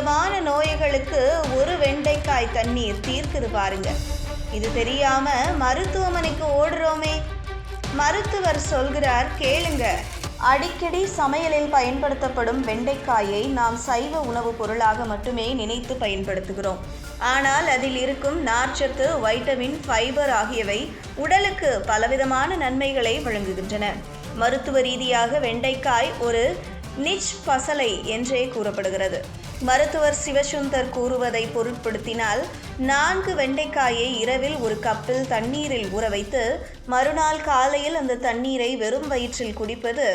விதமான நோய்களுக்கு ஒரு வெண்டைக்காய் தண்ணீர் தீர்க்குது பாருங்க. இது தெரியாம மருத்துவமனைக்கு ஓடுறோமே. மருத்துவர் சொல்கிறார் கேளுங்க. அடிக்கடி சமையலில் பயன்படுத்தப்படும் வெண்டைக்காயை நாம் சைவ உணவுப் பொருளாக மட்டுமே நினைத்து பயன்படுத்துகிறோம். ஆனால் அதில் இருக்கும் நார்ச்சத்து வைட்டமின் ஃபைபர் ஆகியவை உடலுக்கு பலவிதமான நன்மைகளை வழங்குகின்றன. மருத்துவ ரீதியாக வெண்டைக்காய் ஒரு நிச் பசலை என்றே கூறப்படுகிறது. மருத்துவர் சிவசுந்தர் கூறுவதை பொருட்படுத்தினால் நான்கு வெண்டைக்காயை இரவில் ஒரு கப்பில் தண்ணீரில் ஊற வைத்து மறுநாள் காலையில் அந்த தண்ணீரை வெறும் வயிற்றில் குடிப்பது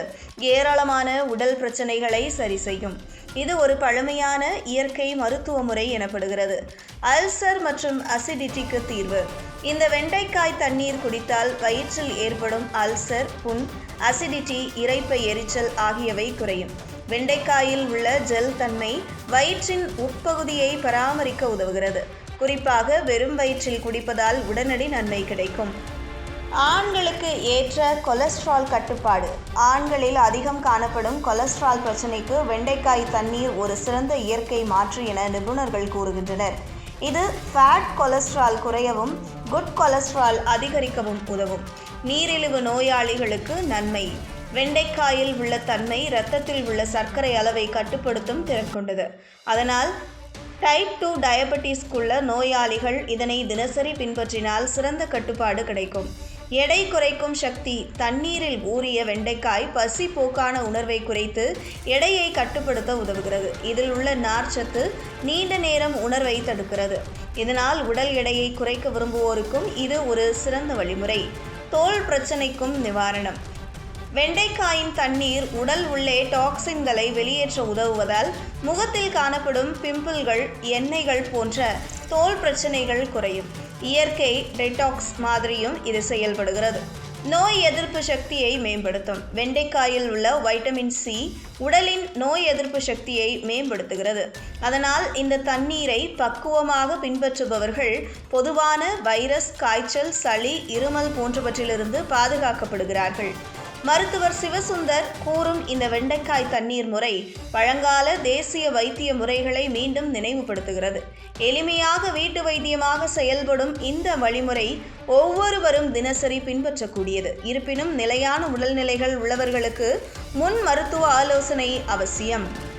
ஏராளமான உடல் பிரச்சனைகளை சரி செய்யும். இது ஒரு பழமையான இயற்கை மருத்துவ முறை எனப்படுகிறது. அல்சர் மற்றும் அசிடிட்டிக்கு தீர்வு. இந்த வெண்டைக்காய் தண்ணீர் குடித்தால் வயிற்றில் ஏற்படும் அல்சர் புண் அசிடிட்டி இரைப்பை எரிச்சல் ஆகியவை குறையும். வெண்டைக்காயில் உள்ள ஜெல் தன்மை வயிற்றின் உட்பகுதியை பராமரிக்க உதவுகிறது. குறிப்பாக வெறும் வயிற்றில் குடிப்பதால் உடனடி நன்மை கிடைக்கும். ஆண்களுக்கு ஏற்ற கொலஸ்ட்ரால் கட்டுப்பாடு. ஆண்களில் அதிகம் காணப்படும் கொலஸ்ட்ரால் பிரச்சனைக்கு வெண்டைக்காய் தண்ணீர் ஒரு சிறந்த இயற்கை மாற்று என நிபுணர்கள் கூறுகின்றனர். இது ஃபேட் கொலஸ்ட்ரால் குறையவும் குட் கொலஸ்ட்ரால் அதிகரிக்கவும் உதவும். நீரிழிவு நோயாளிகளுக்கு நன்மை. வெண்டைக்காயில் உள்ள தன்மை இரத்தத்தில் உள்ள சர்க்கரை அளவை கட்டுப்படுத்தும் திறன் கொண்டது. அதனால் டைப் டூ டயபெட்டிஸ்க்குள்ள நோயாளிகள் இதனை தினசரி பின்பற்றினால் சிறந்த கட்டுப்பாடு கிடைக்கும். எடை குறைக்கும் சக்தி தண்ணீரில் ஊறிய வெண்டைக்காய் பசி போக்கான உணர்வை குறைத்து எடையை கட்டுப்படுத்த உதவுகிறது. இதில் உள்ள நார்ச்சத்து நீண்ட நேரம் உணர்வை தடுக்கிறது. இதனால் உடல் எடையை குறைக்க விரும்புவோருக்கும் இது ஒரு சிறந்த வழிமுறை. தோல் பிரச்சனைக்கும் நிவாரணம். வெண்டைக்காயின் தண்ணீர் உடல் உள்ளே டாக்சின்களை வெளியேற்ற உதவுவதால் முகத்தில் காணப்படும் பிம்பிள்கள் எண்ணெய்கள் போன்ற தோல் பிரச்சனைகள் குறையும். இயற்கை டெட்டாக்ஸ் மாதிரியும் இது செயல்படுகிறது. நோய் எதிர்ப்பு சக்தியை மேம்படுத்தும். வெண்டைக்காயில் உள்ள வைட்டமின் சி உடலின் நோய் எதிர்ப்பு சக்தியை மேம்படுத்துகிறது. அதனால் இந்த தண்ணீரை பக்குவமாக பின்பற்றுபவர்கள் பொதுவான வைரஸ் காய்ச்சல் சளி இருமல் போன்றவற்றிலிருந்து பாதுகாக்கப்படுகிறார்கள். மருத்துவர் சிவசுந்தர் கூறும் இந்த வெண்டைக்காய் தண்ணீர் முறை பழங்கால தேசிய வைத்திய முறைகளை மீண்டும் நினைவுபடுத்துகிறது. எளிமையாக வீட்டு வைத்தியமாக செயல்படும் இந்த வழிமுறை ஒவ்வொருவரும் தினசரி பின்பற்றக்கூடியது. இருப்பினும் நிலையான உடல்நிலைகள் உள்ளவர்களுக்கு முன் மருத்துவ ஆலோசனை அவசியம்.